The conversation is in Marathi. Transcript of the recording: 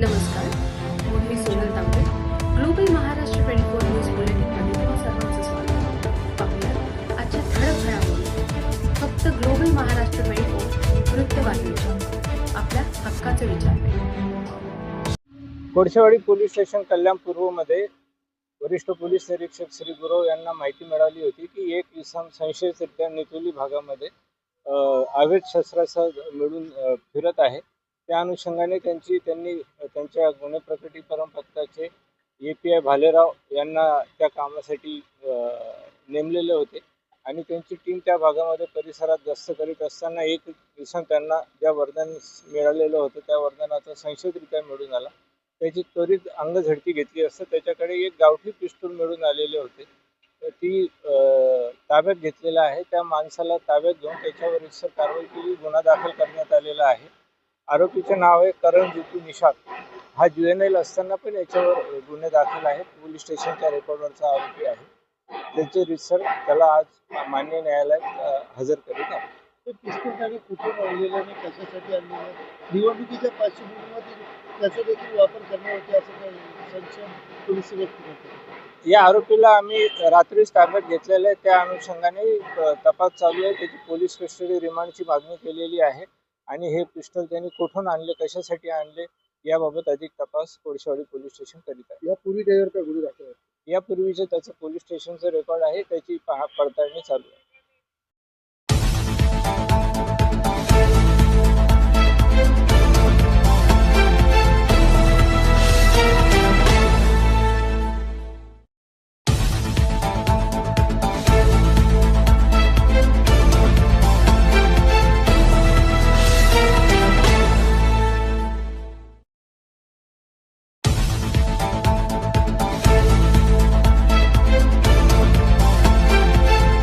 नमस्कार मी Sonal Tambe global Maharashtra twenty four news बुलेटिनमध्ये तुम्हा सर्वांचं स्वागत पाहूया आजच्या ठळक घडामोडी. फक्त ग्लोबल महाराष्ट्र ट्वेंटी फोर वृत्तवाहिनीच्या आपल्या हक्काचे विचार कोळशेवाडी पोलीस स्टेशन कल्याण पूर्वमध्ये वरिष्ठ पोलीस निरीक्षक श्री गुरव यांना माहिती मिळाली होती की एक इसम संशयितरित्या नितोली भागामध्ये अवैध शस्त्रासह मिळून फिरत आहे. त्या अनुषंगाने त्यांची त्यांनी त्यांच्या गुन्हे प्रकटीकरण पथकाचे ए पी आय भालेराव यांना त्या कामासाठी नेमलेले होते. आणि त्यांची टीम त्या भागामध्ये परिसरात गस्त करीत असताना एक इसम त्यांना ज्या वरदान मिळालेलं होतं त्या वरदानाचा संशयितरित्या मिळून आला. त्याची त्वरित अंगझडती घेतली असता त्याच्याकडे एक गावठी पिस्तूल मिळून आलेले होते. ती ताब्यात घेतलेला आहे. त्या माणसाला ताब्यात घेऊन त्याच्यावर रितसर कारवाई केली. गुन्हा दाखल करण्यात आलेला आहे. आरोपीचे नाव आहे करण जितू निषाद. हा जुएनएल असताना पण याच्यावर गुन्हे दाखल आहेत. पोलीस स्टेशनच्या रेकॉर्डवरचा आरोपी आहे. त्याचे रितसर त्याला आज मान्य न्यायालयात हजर करीत आहे? निवडणुकीच्या या आरोपीला आम्ही रात्रीच ताब्यात घेतलेलं आहे. त्या अनुषंगाने तपास चालू आहे. त्याची पोलीस कस्टडी रिमांडची मागणी केलेली आहे. आणि हे पिस्टल त्यांनी कुठून आणले कशासाठी आणले याबाबत अधिक तपास कोळशेवाडी पोलीस स्टेशन करीत आहे यापूर्वी त्याच्यावर काय गुन्हे दाखल आहेत? यापूर्वीचं त्याचं पोलीस स्टेशनचं रेकॉर्ड आहे त्याची पहा पडताळणी चालू आहे